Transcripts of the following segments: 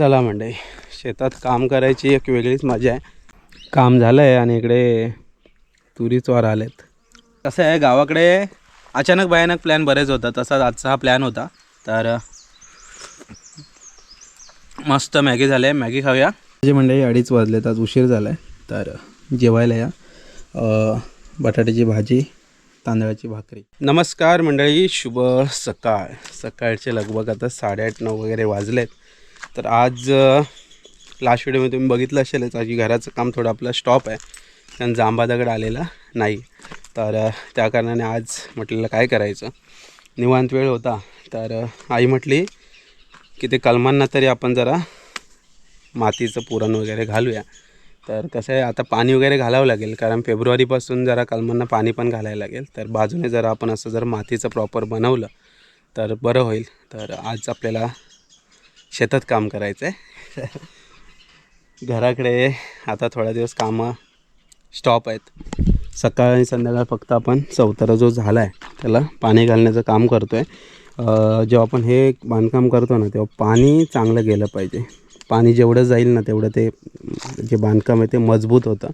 चला मंडळी शेतात काम करायची एक वेगळीच मजा आहे. काम झालं आहे आणि इकडे तुरी चोर आलेत. कसं आहे गावाकडे अचानक भयानक प्लॅन बरेच होता. तसाच आजचा हा प्लॅन होता. तर मस्त मॅगी झाले आहे मॅगी खाऊया. माझी मंडळी अडीच वाजलेत. आज उशीर झाला आहे तर जेवायला या. बटाट्याची भाजी तांदळाची भाकरी. नमस्कार मंडळी शुभ सकाळ. सकाळचे लगभग आता साडेआठ नऊ वगैरे वाजलेत. तर आज लास्ट व्हिडिओमध्ये तुम्ही बघितलं असेलच आज घराचं काम थोडं आपलं स्टॉप आहे. कारण जांबा दगड आलेला नाही. तर त्या कारणाने आज म्हटलेलं काय करायचं? निवांत वेळ होता. तर आई म्हटली की ते कलमांना तरी आपण जरा मातीचं पुरण वगैरे घालूया. तर कसं आहे आता पाणी वगैरे घालावं लागेल कारण फेब्रुवारीपासून जरा कलमांना पाणी पण घालायला लागेल. तर बाजूने जर आपण असं जर मातीचं प्रॉपर बनवलं तर बरं होईल. तर आज आपल्याला शेतात काम करायचं आहे घराकडे आता थोड्या दिवस कामं स्टॉप आहेत. सकाळ आणि संध्याकाळ फक्त आपण चौतारा जो झाला आहे त्याला पाणी घालण्याचं काम करतो आहे जेव्हा आपण हे बांधकाम करतो ना तेव्हा पाणी चांगलं गेलं पाहिजे. पाणी जेवढं जाईल ना तेवढं ते जे बांधकाम आहे ते मजबूत होतं.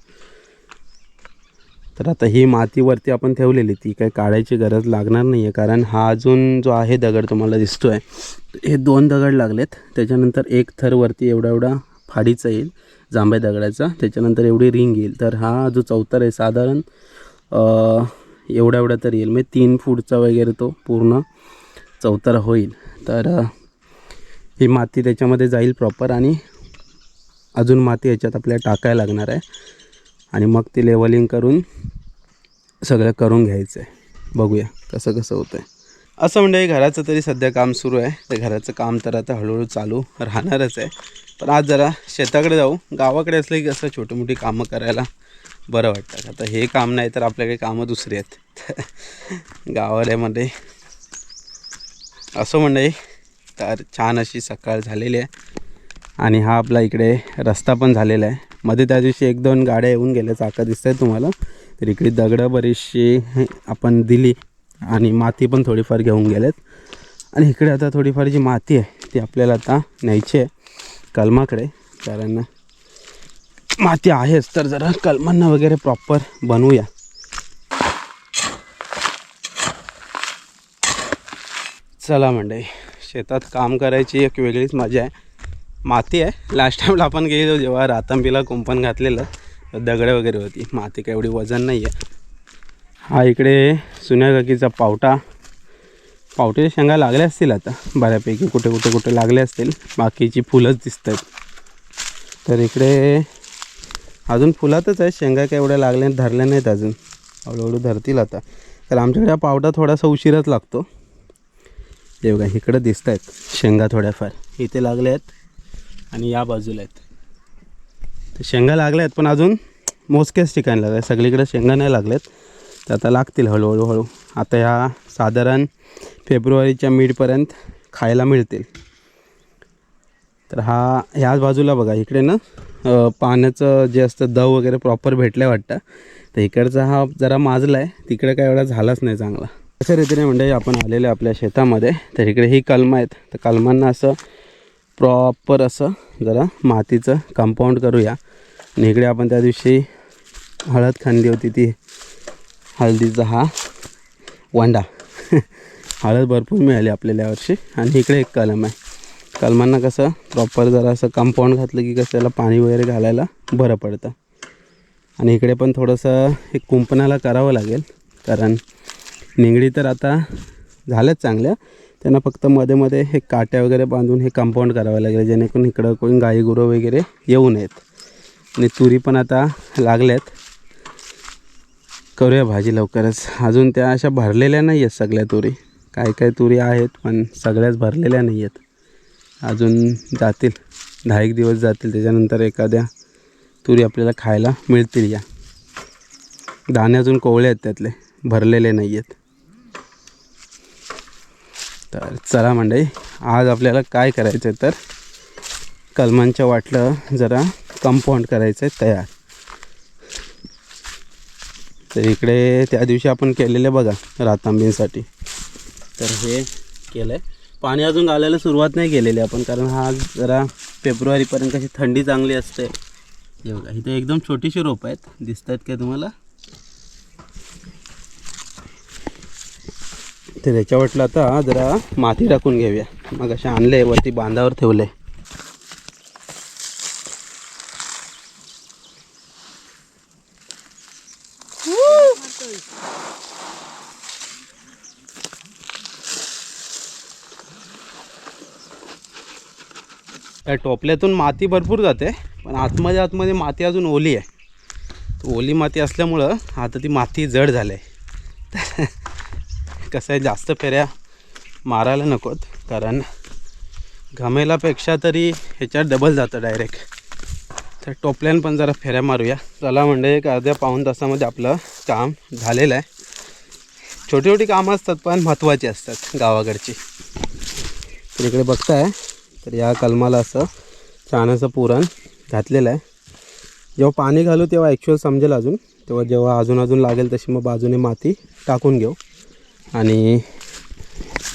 तर आता ही मातीवरती आपण ठेवलेली ती काही काढायची गरज लागणार नाही आहे कारण हा अजून जो आहे दगड तुम्हाला दिसतो आहे हे दोन दगड लागलेत. त्याच्यानंतर एक थरवरती एवढा एवढा फाडीचा येईल जांभ्या दगडाचा. त्याच्यानंतर एवढी रिंग येईल. तर हा जो चौथर आहे साधारण एवढा एवढा तर येईल. म्हणजे तीन फूटचा वगैरे तो पूर्ण चौतर होईल. तर ही माती त्याच्यामध्ये जाईल प्रॉपर आणि अजून माती याच्यात आपल्याला टाकायला लागणार आहे. आणि मग ती लेवलिंग करून सगळं करून घ्यायचं आहे बघूया कसं कसं होतं आहे असं म्हणजे घराचं तरी सध्या काम सुरू आहे. तर घराचं काम तर आता हळूहळू चालू राहणारच आहे. पण आज जरा शेताकडे जाऊ. गावाकडे असलं की कसं छोटी मोठी कामं करायला बरं वाटतं आता हे काम नाही तर आपल्याकडे कामं दुसरी आहेत. गावाल्यामध्ये असं म्हणजे तर छान अशी सकाळ झालेली आहे. आणि हा आपला इकडे रस्ता पण झालेला आहे. मध्ये त्या दिवशी एक दोन गाड्या येऊन गेल्या चाका दिसत आहेत तुम्हाला. तर इकडे दगडं बरीचशी आपण दिली आणि माती पण थोडीफार घेऊन गेलेत. आणि इकडे आता थोडीफार जी माती आहे ती आपल्याला आता न्यायची आहे कलमाकडे. कारण माती आहेच तर जरा कलमांना वगैरे प्रॉपर बनवूया. चला म्हणजे शेतात काम करायची एक वेगळीच मजा आहे. माती आहे. लास्ट टाईमला आपण गेलो जेव्हा रातंबीला कुंपण घातलेलं दगडं वगैरे होती. माती काय एवढी वजन नाही आहे हा इकडे सुन्या काकीचा पावटा. पावट्याच्या शेंगा लागल्या असतील आता. बऱ्यापैकी कुठे कुठे कुठे लागले असतील. बाकीची फुलंच दिसत आहेत तर इकडे अजून फुलातच आहे शेंगा काय एवढ्या लागल्या धरल्या नाहीत अजून. हळूहळू धरतील आता. तर आमच्याकडे हा पावटा थोडासा उशिराच लागतो. हे बघा इकडं दिसत आहेत शेंगा थोड्याफार. इथे लागल्या आहेत आणि या बाजूला आहेत. तर शेंगा लागल्या आहेत पण अजून मोजक्याच ठिकाणी लागल्या आहेत सगळीकडे शेंगा नाही लागल्यात तर आता लागतील हळूहळू. हळू आता ह्या साधारण फेब्रुवारीच्या मिडपर्यंत खायला मिळतील. तर हा ह्याच बाजूला बघा इकडे ना पाण्याचं जे असतं दव वगैरे प्रॉपर भेटलं वाटतं. तर इकडचा हा जरा माजला आहे. तिकडे काय एवढा झालाच नाही चांगला. अशा रीतीने म्हणजे आपण आलेले आपल्या शेतामध्ये. तर इकडे ही कलमं आहेत. तर कलमांना असं प्रॉपर असं जरा मातीचं कंपाऊंड करूया. आणि इकडे आपण त्या दिवशी हळद खांदी होती ती हळदीचा हा वांडा. हळद भरपूर मिळाली आपल्याला यावर्षी आणि इकडे एक कलम आहे. कलमांना कसं प्रॉपर जरा असं कंपाऊंड घातलं की कसं त्याला पाणी वगैरे घालायला बरं पडतं. आणि इकडे पण थोडंसं एक कुंपणाला करावं लागेल. कारण निंगडी तर आता झाल्याच चांगल्या त्यांना फक्त मध्ये मध्ये हे काट्या वगैरे बांधून हे कंपाऊंड करावं लागेल जेणेकरून इकडं कोण गाई गुरं वगैरे येऊ नयेत. आणि तुरी पण आता लागल्यात. करूया भाजी लवकरच. अजून त्या अशा भरलेल्या नाही आहेत सगळ्या तुरी. काय काय तुरी आहेत पण सगळ्याच भरलेल्या नाही आहेत अजून जातील. दहा एक दिवस जातील. त्याच्यानंतर एखाद्या तुरी आपल्याला खायला मिळतील या. दाणे अजून कोवळे आहेत त्यातले. भरलेले नाही आहेत तर चला मंडई आज आपल्याला काय करायचं आहे तर कलमांच्या वाटलं जरा कंपाऊंड करायचं आहे तयार. तर इकडे त्या दिवशी आपण केलेले बघा रातांबींसाठी. तर हे केलं आहे पाणी अजून घालायला सुरुवात नाही केलेली आपण कारण हा जरा फेब्रुवारीपर्यंत कशी थंडी चांगली असते. हे बघा इथे एकदम छोटीशी रोप आहेत. दिसत आहेत का तुम्हाला? ते त्याच्या वाटलं आता जरा माती टाकून घेऊया. मग अशा आणले वरती बांधावर ठेवले त्या टोपल्यातून माती भरपूर जाते पण आतमध्ये आतमध्ये माती अजून ओली आहे. ओली माती असल्यामुळं आता ती माती जड झाली आहे कसं आहे जास्त फेऱ्या मारायला नकोत. कारण घमेलापेक्षा तरी ह्याच्यात डबल जातं डायरेक्ट तर टोपल्यान पण जरा फेऱ्या मारूया. चला म्हणजे एक अर्ध्या पाऊण तासामध्ये आपलं काम झालेलं आहे. छोटी छोटी कामं असतात पण महत्त्वाची असतात गावाकडची. तर इकडे बघताय तर या कलमाला असं छान असं पुरण घातलेलं आहे. जेव्हा पाणी घालू तेव्हा ॲक्च्युअल समजेल अजून. तेव्हा जेव्हा अजून अजून लागेल तशी मग बाजूने माती टाकून घेऊ. आणि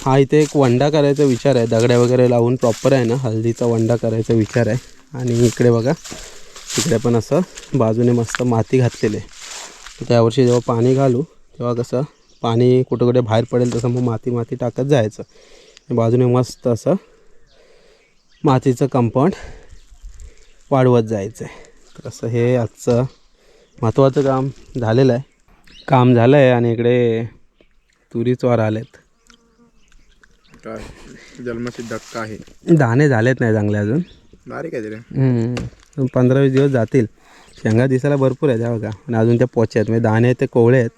हा इथे एक वंडा करायचा विचार आहे. दगड्या वगैरे लावून प्रॉपर आहे ना हल्दीचा वंडा करायचा विचार आहे. आणि इकडे बघा इकडे पण असं बाजूने मस्त माती घातलेली आहे. त्यावर्षी जेव्हा पाणी घालू तेव्हा कसं पाणी कुठं कुठे बाहेर पडेल तसं मग माती माती टाकत जायचं. बाजूने मस्त असं मातीचं कंपाऊंड वाढवत जायचं आहे तसं हे आजचं महत्त्वाचं काम झालेलं आहे. काम झालं आहे आणि इकडे तुरी चोर आलेत. काय? जन्मसिद्ध धक्का आहे. दाणे झालेत नाही चांगले अजून. बारीक आहे रे. हम्म. पंधरा वीस दिवस जातील. शेंगा दिसायला भरपूर आहेत त्या बघा. आणि अजून त्या पोचे आहेत. म्हणजे दाणे आहेत ते कोवळे आहेत.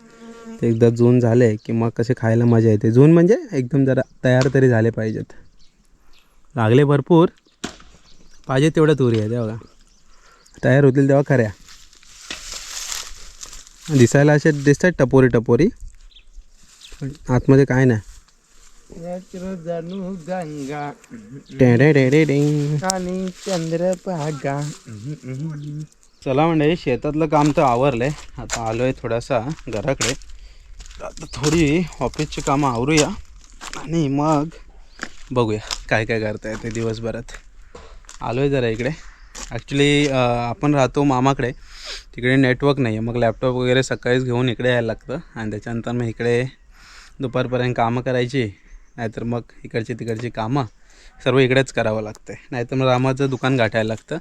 ते एकदा जून झाले की मग कसे खायला मजा येते. जून म्हणजे एकदम जरा तयार तरी झाले पाहिजेत. लागले भरपूर. पाहिजे तेवढ्या तुरी आहे त्या बघा. तयार होतील तेव्हा खऱ्या. दिसायला असे दिसतात टपोरी टपोरी. पण आतमध्ये काय नाही. जाणू गंगा टेडेडेडेडिंग. आणि चंद्रभागा चला म्हणजे शेतातलं काम तर आवरलं आहे आता आलो आहे थोडासा घराकडे. आता थोडी ऑफिसची कामं आवरूया आणि मग बघूया काय काय करता येते दिवसभरात. आलो आहे जरा इकडे. ॲक्च्युली आपण राहतो मामाकडे. तिकडे नेटवर्क नाही आहे मग लॅपटॉप वगैरे सकाळीच घेऊन इकडे यायला लागतं. आणि त्याच्यानंतर मग इकडे दुपारपर्यंत कामं करायची नाहीतर मग इकडची तिकडची कामं सर्व इकडेच करावं लागतं नाहीतर मग रामाचं दुकान गाठायला लागतं.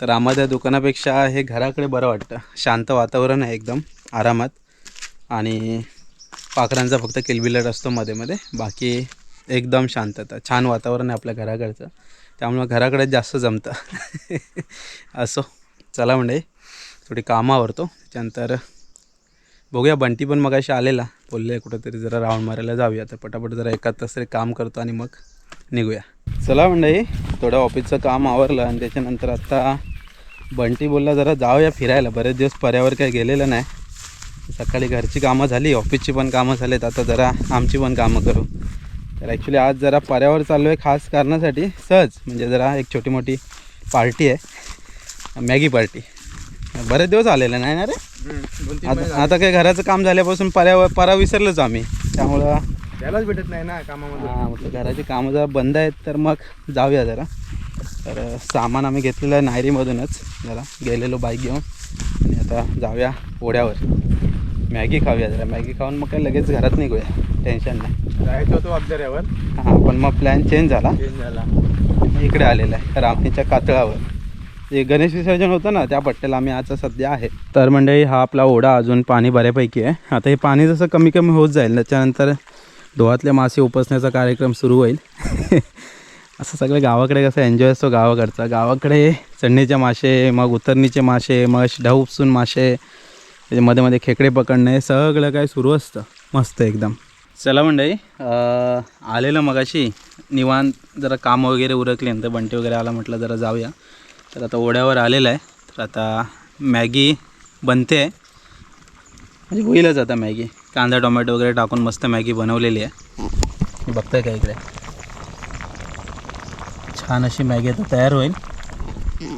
तर रामाच्या दुकानापेक्षा हे घराकडे बरं वाटतं. शांत वातावरण आहे एकदम आरामात. आणि पाखरांचा फक्त किलबिलट असतो मध्ये मध्ये. बाकी एकदम शांतता छान वातावरण आहे आपल्या घराकडचं. त्यामुळं घराकडे जास्त जमतं. असो चला म्हणजे थोडी कामं आवरतो. त्याच्यानंतर बघूया बंटी पण मग अशी आलेला. बोलले कुठंतरी जरा राऊंड मारायला जाऊया. तर पटापट जरा एकाच तास तरी काम करतो आणि मग निघूया. चला मंडळी थोडं ऑफिसचं काम आवरलं आणि त्याच्यानंतर आता बंटी बोलला जरा जाऊया फिरायला. बरेच दिवस पर्यावर काही गेलेलं नाही. सकाळी घरची कामं झाली ऑफिसची पण कामं झालीत. आता जरा आमची पण कामं करू. तर ॲक्च्युली आज जरा पर्यावर चाललो आहे खास कारणासाठी. सहज म्हणजे जरा एक छोटी मोठी पार्टी आहे. Maggi party. बरेच दिवस आलेले नाही ना रे? आता आता काही घराचं काम झाल्यापासून पर्यावर परा विसरलोच आम्ही. त्यामुळं त्यालाच भेटत नाही ना कामामध्ये. हां म्हटलं घराची कामं जरा बंद आहेत तर मग जाऊया जरा. तर सामान आम्ही घेतलेलं आहे नायरीमधूनच. जरा गेलेलो बाईक घेऊन. आणि आता जाऊया ओढ्यावर. मॅगी खाऊया जरा. मॅगी खाऊन मग काय लगेच घरात निघूया. टेन्शन नाही. जायचं होतं अब्दर्यावर हां पण मग प्लॅन चेंज झाला. चेंज झाला. इकडे आलेला आहे रामणीच्या कातळावर. जे गणेश विसर्जन होतं ना त्या पट्ट्याला आम्ही आता सध्या आहे. तर मंडळी हा आपला ओढा अजून पाणी बऱ्यापैकी आहे. आता हे पाणी जसं कमी कमी होत जाईल त्याच्यानंतर डोहातले मासे उपसण्याचा कार्यक्रम सुरू होईल. असं सगळं गावाकडे कसं एन्जॉय असतो गावाकडचा. गावाकडे चढणीचे मासे मग उतरणीचे मासे मग अशी ढव उपसून मासे त्याच्या मध्ये मध्ये खेकडे पकडणे हे सगळं काय सुरू असतं. मस्त एकदम. चला मंडळी आलेलं मगाशी निवांत जरा कामं वगैरे उरकले नंतर बंटी वगैरे आला म्हटलं जरा जाऊया. तर आता ओढ्यावर आलेलं आहे. तर आता मॅगी बनते. आहे म्हणजे होईलच आता मॅगी. कांदा टोमॅटो वगैरे टाकून मस्त मॅगी बनवलेली आहे. बघताय का इकडे? छान अशी मॅगी आता तयार होईल.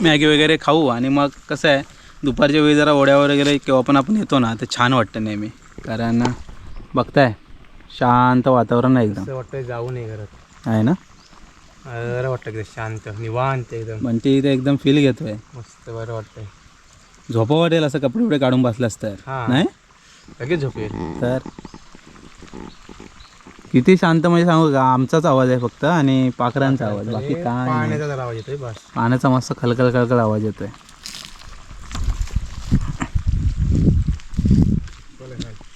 मॅगी वगैरे खाऊ आणि मग कसं आहे दुपारच्या वेळी जरा ओढ्यावर वगैरे केव्हा पण आपण येतो ना ते छान वाटतं नेहमी. कारण बघताय शांत वातावरण आहे एकदम. वाटतं जाऊ नये घरात. आहे ना? बरं वाटतं एकदम शांत निवांत एकदम. बंटी इथे एकदम फील घेतोय. मस्त बरं वाटतंय. झोपा वाटेल असं कपडे बिपडे काढून बसलास तर हा. नाही? लगेच झोप येईल तर? किती शांत म्हणजे सांगू का आमचाच आवाज आहे फक्त आणि पाखरांचा आवाज बाकी काय नाही. पाण्याचा जरा आवाज येतोय बस. पाण्याचा मस्त खलखल खलखल आवाज येतोय.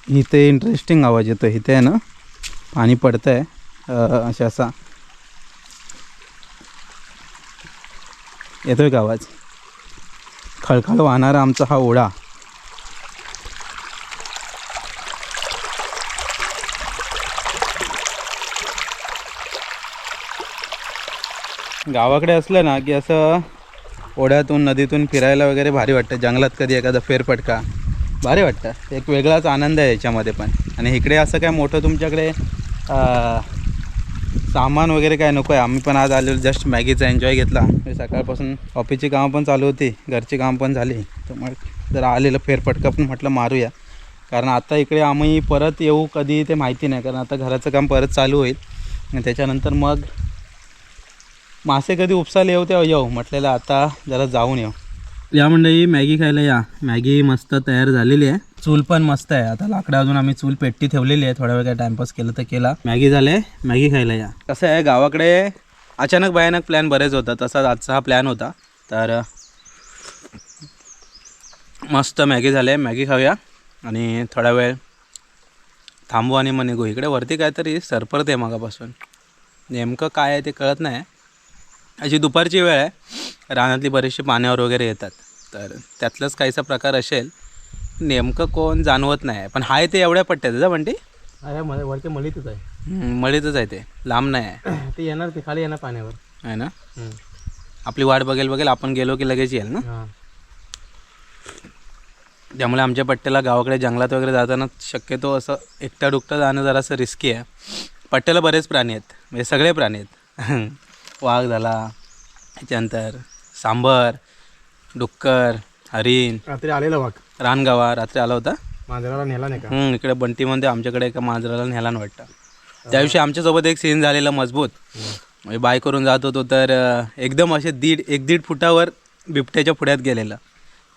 इथे इंटरेस्टिंग आवाज येतो इथे आहे ना? पाणी पडतंय अं, अशा असा. येतोय का आवाज? खळखळ वाहणारा आमचा हा ओढा. गावाकडे असलं ना की असं ओढ्यातून नदीतून फिरायला वगैरे भारी वाटतं. जंगलात कधी एखादा फेरफटका. भारी वाटतं. एक वेगळाच आनंद आहे याच्यामध्ये पण. आणि इकडे असं काय मोठं तुमच्याकडे सामान वगैरे काय नको आहे. आम्ही पण आज आलेलो जस्ट मॅगीचा एन्जॉय घेतला. म्हणजे सकाळपासून ऑफिसची कामं पण चालू होती घरची कामं पण झाली. तर मग जरा आलेलं फेरफटका पण म्हटलं मारूया. कारण आता इकडे आम्ही परत येऊ कधी ते माहिती नाही. कारण आता घराचं काम परत चालू होईल. आणि त्याच्यानंतर मग मासे कधी उपसायला येऊ तेव्हा येऊ. म्हटलेलं आता जरा जाऊन येऊ. या मंडळी मॅगी खायला या. मॅगी मस्त तयार झालेली आहे. चूल पण मस्त आहे. आता लाकडं अजून आम्ही चूल पेट्टी ठेवलेली आहे. थोड्या वेळ काय टाइमपास केलं तर केला. मॅगी झाले मॅगी खायला या. कसं आहे गावाकडे अचानक भयानक प्लॅन बरेच होता. तसाच आजचा हा प्लॅन होता. तर मस्त मॅगी झाले मॅगी खाऊया. आणि थोडा वेळ थांबू आणि मग निघू. इकडे वरती काहीतरी सरपरते आहे मागापासून. नेमकं काय आहे ते कळत नाही. अशी दुपारची वेळ आहे. रानातली बरीचशी पाण्यावर वगैरे येतात. तर त्यातलाच काहीसा प्रकार असेल. नेमकं कोण जाणवत नाही पण हाय ते एवढ्या पट्ट्यात जा मला वरती मळीतच आहे. मळीतच आहे ते. लांब नाही आहे. ते येणार ते खाली येणार पाण्यावर. आहे ना. आपली वाट बघेल बघेल. आपण गेलो की लगेच येईल ना? त्यामुळे आमच्या पट्ट्याला गावाकडे जंगलात वगैरे जाताना शक्यतो असं एकटा डुकटा जाणं जरासं रिस्की आहे. पट्ट्याला बरेच प्राणी आहेत. म्हणजे सगळे प्राणी आहेत. वाघ झाला त्याच्यानंतर सांबर डुक्कर हरिण. रात्री आलेला वाघ. रानगावा रात्री आला होता. मांजराला नेला नाही का? हम्म, इकडे बंटीमध्ये आमच्याकडे एका मांजराला न्यायला न वाटतं. त्या दिवशी आमच्यासोबत एक सीन झालेला मजबूत. म्हणजे बाय करून जात होतो तर अं, एकदम असे दीड एक दीड फुटावर बिबट्याच्या पुढ्यात गेलेला.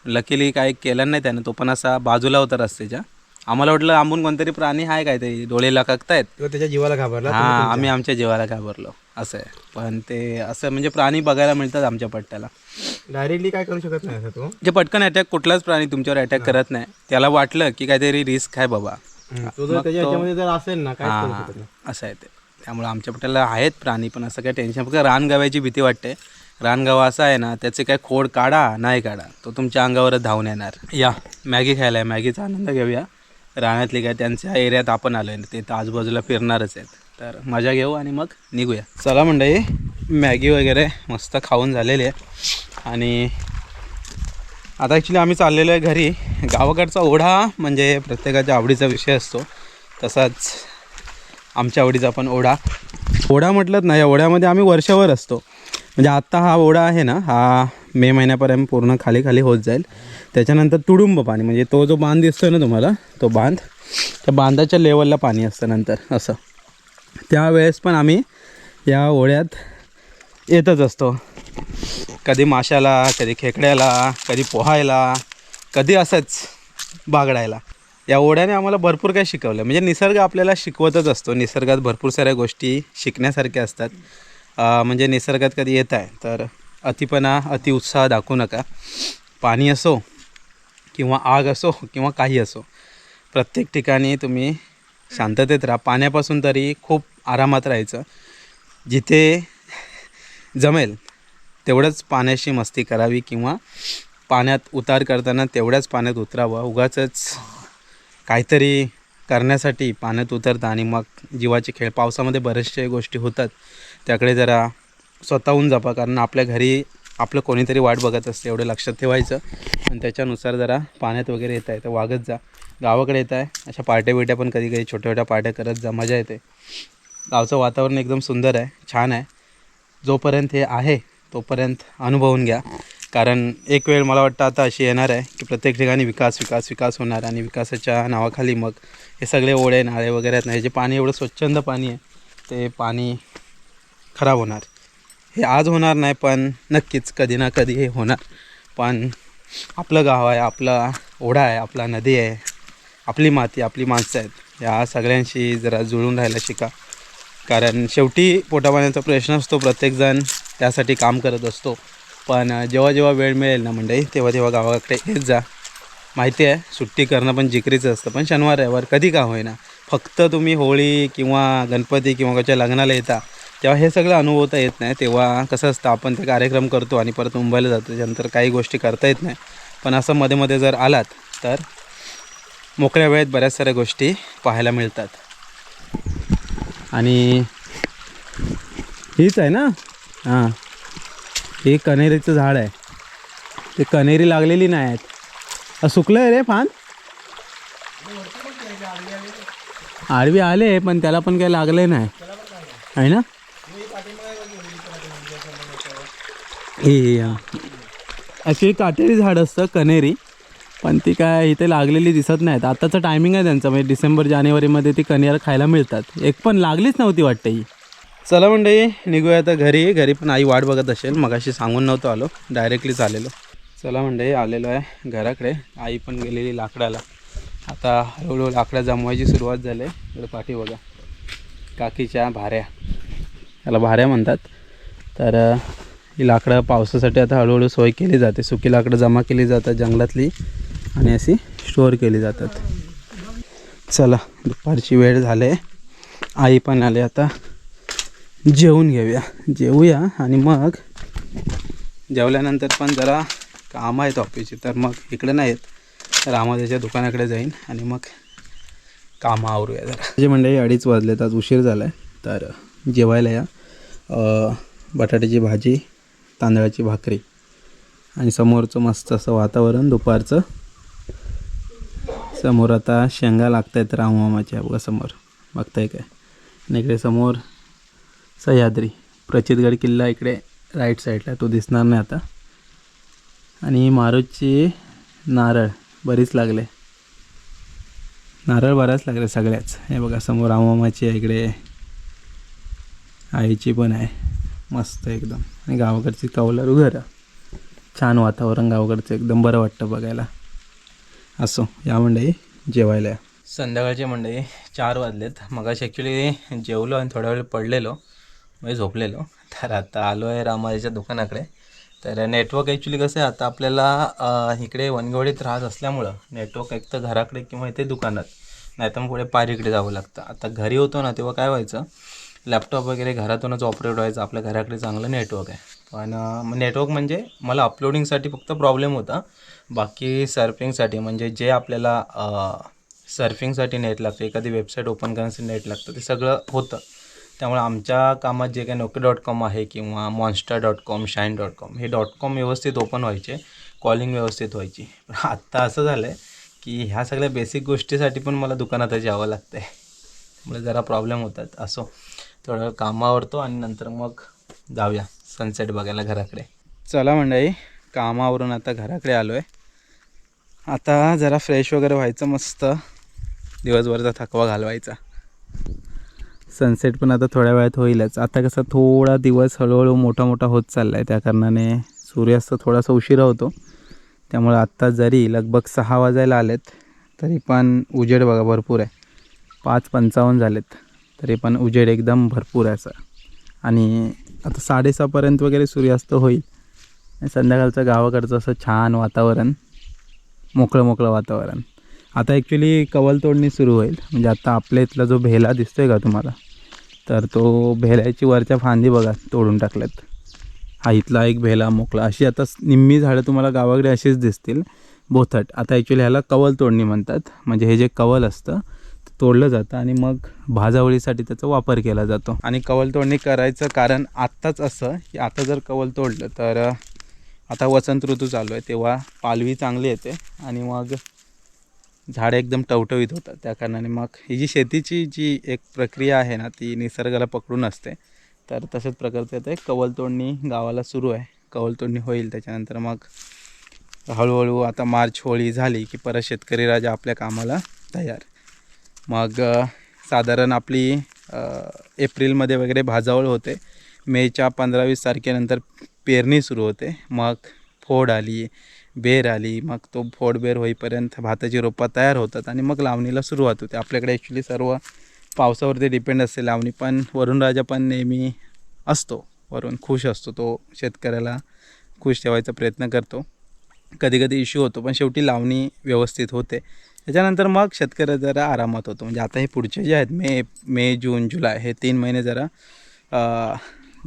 लकीली काय केलं नाही त्यानं तो पण असा बाजूला होता रस्त्याच्या. आम्हाला वाटलं आंबून कोणतरी प्राणी आहे काय ते डोळे लाकतायत तो त्याच्या जीवाला घाबरला हा आम्ही आमच्या जीवाला घाबरलो. असं आहे. पण ते असं म्हणजे प्राणी बघायला मिळतात आमच्या पट्ट्याला. डायरेक्टली काय करू शकत नाही असं तो? जे पटकन अटॅक कुठलाच प्राणी तुमच्यावर अटॅक करत नाही. त्याला वाटलं की काहीतरी रिस्क आहे बाबा. तो जर त्याच्या ह्याच्यामध्ये जर असेल ना काय करू शकत नाही. असं आहे ते. त्यामुळे आमच्या पट्ट्याला आहेत प्राणी पण असं काही टेन्शन फक्त रानगाव्याची भीती वाटते. रानगावा असा आहे ना त्याचे काय खोड काढा नाही काढा. तो तुमच्या अंगावरच धावून येणार. या. मॅगी खायला आहे. मॅगीचा आनंद घेऊया. रानातली काय त्यांच्या एरियात आपण आलो आहे ते तर आजूबाजूला फिरणारच आहेत. तर मजा घेऊ आणि मग निघूया. चला मंडळी मॅगी वगैरे मस्त खाऊन झालेली आहे. आणि आता ॲक्च्युली आम्ही चाललेलो आहे घरी. गावाकडचा ओढा म्हणजे प्रत्येकाच्या आवडीचा विषय असतो. तसाच आमच्या आवडीचा पण ओढा. ओढा म्हटलंच ना या ओढ्यामध्ये आम्ही वर्षभर असतो. म्हणजे आत्ता हा ओढा आहे ना हा मे महिन्यापर्यंत पूर्ण खाली खाली होत जाईल. त्याच्यानंतर तुडुंब पाणी म्हणजे तो जो बांध दिसतो ना तुम्हाला तो बांध त्या बांधाच्या लेवलला पाणी असतं नंतर असं. त्यावेळेस पण आम्ही या ओळ्यात येतच असतो. कधी माशाला कधी खेकड्याला कधी पोहायला कधी असंच बागडायला. या ओढ्याने आम्हाला भरपूर काही शिकवलं. म्हणजे निसर्ग आपल्याला शिकवतच असतो. निसर्गात भरपूर साऱ्या गोष्टी शिकण्यासारख्या असतात. म्हणजे निसर्गात कधी येत आहे तर अतिपणा अतिउत्साह दाखवू नका. पाणी असो किंवा आग असो किंवा काही असो प्रत्येक ठिकाणी तुम्ही शांततेत राहा. पाण्यापासून तरी खूप आरामात राहायचं. जिथे जमेल तेवढंच पाण्याशी मस्ती करावी किंवा पाण्यात उतार करताना तेवढ्याच पाण्यात उतरावं. उगाचच काहीतरी करण्यासाठी पाण्यात उतरता आणि मग जीवाचे खेळ. पावसामध्ये बऱ्याचशा गोष्टी होतात. त्याकडे जरा स्वतःहून जपा. कारण आपल्या घरी आपलं कोणीतरी वाट बघत असते एवढं लक्षात ठेवायचं. आणि त्याच्यानुसार जरा पाण्यात वगैरे येत आहे तर वागत जा. गावाकडे येत आहे. अशा पार्ट्या बिट्या पण कधी कधी छोट्या छोट्या पार्ट्या करत जा मजा येते. गावचं वातावरण एकदम सुंदर आहे छान आहे. जोपर्यंत हे आहे तोपर्यंत अनुभवून घ्या. कारण एक वेळ मला वाटतं आता अशी येणार आहे की प्रत्येक ठिकाणी विकास विकास विकास होणार आणि विकासाच्या नावाखाली मग हे सगळे ओढे नाळे वगैरे आहेत ना जे पाणी एवढं स्वच्छंद पाणी आहे ते पाणी खराब होणार. हे आज होणार नाही पण नक्कीच कधी ना कधी हे होणार. पण आपलं गाव आहे आपला ओढा आहे आपला नदी आहे आपली माती आपली माणसं आहेत. या सगळ्यांशी जरा जुळून राहायला शिका. कारण शेवटी पोटापाण्याचा प्रश्न असतो प्रत्येकजण त्यासाठी काम करत असतो. पण जेव्हा जेव्हा वेळ मिळेल ना मंडळी तेव्हा तेव्हा गावाकडे येत जा. माहिती आहे सुट्टी करणं पण जिकरीचं असतं. पण शनिवार रविवार कधी का होईना. फक्त तुम्ही होळी किंवा गणपती किंवा कोणाच्या लग्नाला येता तेव्हा हे सगळं अनुभवता येत नाही. तेव्हा कसं असतं आपण ते कार्यक्रम करतो आणि परत मुंबईला जातो त्याच्यानंतर काही गोष्टी करता येत नाही. पण असं मध्ये मध्ये जर आलात तर मोकळ्या वेळेत बऱ्याच साऱ्या गोष्टी पाहायला मिळतात. आणि हीच आहे ना? हां. हे कनेरीचं झाड आहे. ते कनेरी लागलेली नाही आहेत. सुकलं आहे रे पान आडवी आले पण त्याला पण काही लागले नाही. आहे ना? हे ॲक्च्युली काटेरी झाड असतं कनेरी. पण ती काय इथे लागलेली दिसत नाहीत. आताचं टायमिंग आहे त्यांचं. म्हणजे डिसेंबर जानेवारीमध्ये ती कनियर खायला मिळतात. एक पण लागलीच नव्हती वाटतं ही. चला मंडळी निघूया आता घरी. घरी पण आई वाट बघत असेल. मगाशी सांगून नव्हतो आलो. डायरेक्टलीच आलेलो चला मंडळी आलेलो आहे घराकडे. आई पण गेलेली लाकडाला. आता हळूहळू लाकडं जमवायची सुरुवात झाली. आहे इकडे पाठी बघा. काकीच्या भाऱ्या. त्याला भाऱ्या म्हणतात. तर ही लाकडं पावसासाठी आता हळूहळू सोय केली जाते. सुकी लाकडं जमा केली जातात जंगलातली. आणि अशी स्टोअर केली जातात. चला दुपारची वेळ झाले आई पण आले आता. जेवून घेऊया. जेवूया आणि मग जेवल्यानंतर पण जरा काम आहेत ऑफिसची तर मग इकडे नाही तर रामादेच्या दुकानाकडे जाईन आणि मग कामं आवरूया जरा. जे मंडळी अडीच वाजलेत. आज उशीर झाला आहे तर जेवायला या. बटाट्याची भाजी तांदळाची भाकरी आणि समोरचं मस्त असं वातावरण दुपारचं समोर आता शेंगा लागत आहेत राममामाच्या बघा समोर. बघताय काय? आणि इकडे समोर सह्याद्री. प्रचितगड किल्ला इकडे राईट साईडला तो दिसणार नाही आता. आणि मारूची नारळ बरीच लागले. नारळ बऱ्याच लागले सगळ्याच. हे बघा समोर राममामाची आहे इकडे. आईची पण आहे. मस्त एकदम. आणि गावाकडची कौलारू घरं. छान वातावरण गावाकडचं. एकदम बरं वाटतं बघायला. असो या मंडळी जेवायला संध्याकाळचे मंडळी चार वाजलेत. मगाशी ॲक्च्युली जेवलो आणि थोडा वेळ पडलेलो. म्हणजे झोपलेलो. तर आता आलो आहे रामाजीच्या दुकानाकडे. तर नेटवर्क ॲक्च्युली कसं आहे आता आपल्याला इकडे वनगवडीत राहत असल्यामुळं नेटवर्क एक तर घराकडे किंवा इथे दुकानात. नाही तर मग पुढे पारीकडे जावं लागतं. आता घरी होतो ना तेव्हा काय व्हायचं लॅपटॉप वगैरे घरातूनच ऑपरेट व्हायचं. आपल्या घराकडे चांगलं नेटवर्क आहे. पण नेटवर्क म्हणजे मला अपलोडिंगसाठी फक्त प्रॉब्लेम होता. बाकी सर्फिंगसाठी म्हणजे जे आपल्याला सर्फिंगसाठी नेट लागतं एखादी वेबसाईट ओपन करण्यासाठी नेट लागतं ते सगळं होतं. त्यामुळे आमच्या कामात जे काही नोके डॉट कॉम आहे किंवा monster dot com shine dot com हे डॉट कॉम व्यवस्थित ओपन व्हायचे कॉलिंग व्यवस्थित व्हायची. पण आत्ता असं झालं आहे की ह्या सगळ्या बेसिक गोष्टीसाठी पण मला दुकानातच यावं लागतं आहे त्यामुळे जरा प्रॉब्लेम होतात असो. थोडं वेळ कामावरतो आणि नंतर मग जाऊया सनसेट बघायला घराकडे. चला मंडळी कामावरून आता घराकडे आलो आहे आता जरा फ्रेश वगैरे व्हायचं मस्त. दिवसभरचा थकवा घालवायचा. सनसेट पण आता थोड्या वेळात होईलच. आता कसं थोडा दिवस हळूहळू मोठा मोठा होत चालला आहे त्या कारणाने सूर्यास्त थोडासा उशिरा होतो. त्यामुळे आत्ता जरी लगभग सहा वाजायला आलेत तरी पण उजेड बघा भरपूर आहे. पाच पंचावन्न झालेत तरी पण उजेड एकदम भरपूर आहे असं. आणि आता साडेसहापर्यंत वगैरे सूर्यास्त होईल. संध्याकाळचं गावाकडचं असं छान वातावरण. मोकळं मोकळं वातावरण. आता ॲक्च्युली कवल तोडणी सुरू होईल. म्हणजे आता आपल्या इथला जो भेला दिसतोय का तुम्हाला? तर तो भेल्याची वरच्या फांदी बघा तोडून टाकल्यात. हा इथला एक भेला मोकळा. अशी आता निम्मी झाडं तुम्हाला गावाकडे अशीच दिसतील. बोथट. आता ॲक्च्युली ह्याला कवल तोडणी म्हणतात. म्हणजे हे जे कवल असतं ते तोडलं जातं आणि मग भाजावळीसाठी त्याचा वापर केला जातो. आणि कवल तोडणी करायचं कारण आत्ताच असं की आता जर कवल तोडलं तर आता वसंत ऋतू चालू आहे तेव्हा पालवी चांगली येते आणि मग झाडं एकदम टवटवीत होतात. त्या कारणाने मग ही जी शेतीची जी एक प्रक्रिया आहे ना ती निसर्गाला पकडून असते. तर तशाच प्रकारचं आता कवल तोडणी गावाला सुरू आहे. कवल तोडणी होईल त्याच्यानंतर मग हळूहळू आता मार्च होळी झाली की परत शेतकरी राजा आपल्या कामाला तयार. मग साधारण आपली एप्रिलमध्ये वगैरे भाजावळ होते. मेच्या पंधरा वीस तारखेनंतर पेरणी सुरू होते. मग फोड आली बेर आली मग तो फोड बेर होईपर्यंत भाताची रोपं तयार होतात आणि मग लावणीला सुरुवात होते. आपल्याकडे ॲक्च्युली सर्व पावसावरती डिपेंड असते लावणी पण वरुण राजा पण नेहमी असतो. वरून खुश असतो तो शेतकऱ्याला खुश ठेवायचा प्रयत्न करतो. कधी कधी इश्यू होतो पण शेवटी लावणी व्यवस्थित होते. त्याच्यानंतर मग शेतकरी जरा आरामात होतो. म्हणजे आता हे पुढचे जे आहेत मे मे जून जुलै हे तीन महिने जरा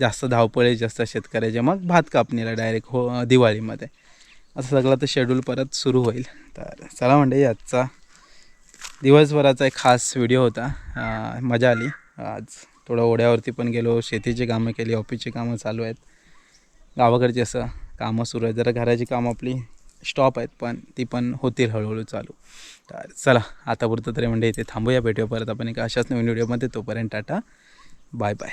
जास्त धावपळी असतात शेतकऱ्याचे मग भात कापणीला डायरेक्ट हो दिवाळीमध्ये. असं सगळं तर शेड्यूल परत सुरू होईल. तर चला म्हणजे आजचा दिवसभराचा एक खास व्हिडिओ होता. मजा आली. आज थोडं ओढ्यावरती पण गेलो शेतीची कामं केली ऑफिसची कामं चालू आहेत. गावाकडची असं कामं सुरू आहेत. जरा घराची कामं आपली स्टॉप आहेत पण ती पण होतील हळूहळू चालू. तर चला आतापुरतं तरी म्हणजे इथे थांबूया. भेटूया परत आपण एका अशाच नवीन व्हिडिओमध्ये तोपर्यंत टाटा. Bye bye